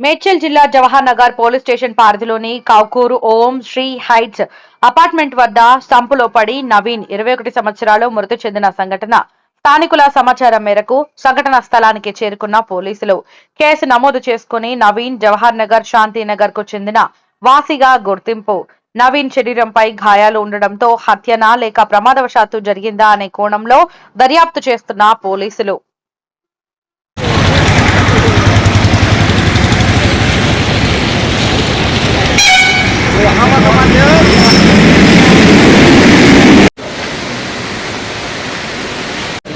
మేడ్చల్ జిల్లా Jawahar Nagar police station పరిధిలోని Kowkur Om Sri heights apartment వద్ద సంపులో పడి నవీన్ ఇరవై ఒకటి సంవత్సరాలు మృతి చెందిన సంఘటన. స్థానికుల సమాచారం మేరకు సంఘటన స్థలానికి చేరుకున్న పోలీసులు. కేసు నమోదు చేసుకుని నవీన్ జవహర్ నగర్ శాంతినగర్కు చెందిన వాసిగా గుర్తింపు. నవీన్ శరీరంపై గాయాలు ఉండడంతో హత్యనా లేక ప్రమాదవశాత్తు జరిగిందా అనే కోణంలో దర్యాప్తు చేస్తున్న పోలీసులు.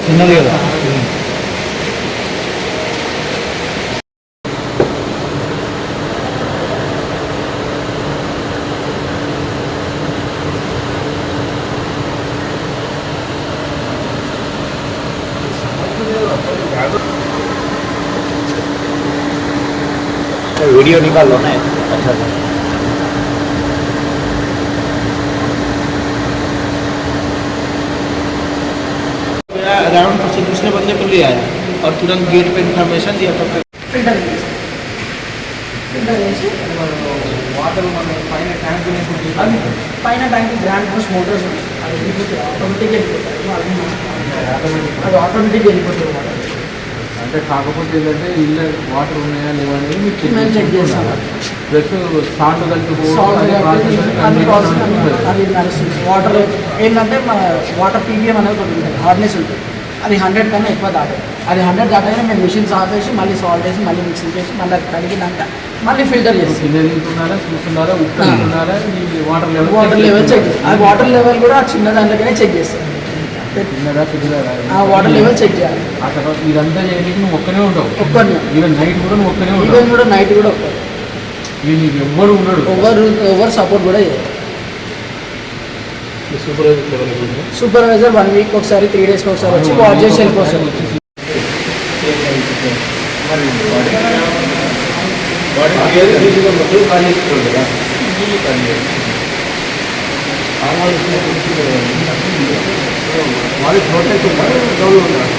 சின்னது वीडियो निकाल लो ना अच्छा अच्छा अराउंड से दूसरे बंदे को ले आया और तुरंत गेट पे इन्फॉर्मेशन दिया तो फिर ఫిల్టర్ చేసి ఫిల్టర్ చేసి వాటర్ మన పైన ట్యాంక్ అది పైన ట్యాంక్ గ్రాండ్ ఫోర్స్ మోటార్స్ ఉన్నాయి అది వెళ్ళిపోతుంది ఆటోమేటిక్గా వెళ్ళిపోతాయి అది ఆటోమేటిక్గా వెళ్ళిపోతుంది వాటర్ అంటే కాకపోతే ఏంటంటే ఇల్లు వాటర్ ఉన్నాయా లేవా అనేది మీరు చెక్ మేము చెక్ చేస్తాం ప్లస్ సాల్ట్ కలిపి సాల్ట్ అన్ని ప్రాసెస్ అది నడుస్తుంది వాటర్ ఏంటంటే మన వాటర్ పీపీఎం అనేది ఒకటి ఉంటుంది హార్డ్నెస్ ఉంటుంది. అది హండ్రెడ్ కన్నా ఎక్కువ దాటదు. అది హండ్రెడ్ దాటగానే మేము మిషన్స్ ఆపేసి మళ్ళీ సాల్ట్ వేసి మళ్ళీ మిక్సింగ్ చేసి మళ్ళీ కడిగినాక మళ్ళీ ఫిల్టర్ చేస్తాం water level water level check ఆ. వాటర్ లెవెల్ కూడా చిన్న దాంట్లోనే చెక్ చేస్తాం. ఆ వాటర్ లెవెల్ చెక్ చేయాలి. ఆ తర్వాత ఇదంతా చేయడానికి నువ్వు ఒక్కనే ఉంటావు. ఒక్కరిని ఈవెన్ నైట్ కూడా నువ్వు ఒక్కనే ఈవెన్ కూడా నైట్ కూడా ఒక్కరు నీకు ఉన్నాడు ఎవరు ఎవరు సపోర్ట్ కూడా చేయరు. సూపర్వైజర్ లెవెల్ ఉంది సూపర్వైజర్ వన్ వీక్ ఒకసారి త్రీ డేస్కి ఒకసారి వచ్చి వాచ్ చేసి వెళ్ళిపోతారు వాళ్ళు ప్రొటెక్ట్ ఉన్నారు గౌరవం ఉన్నారు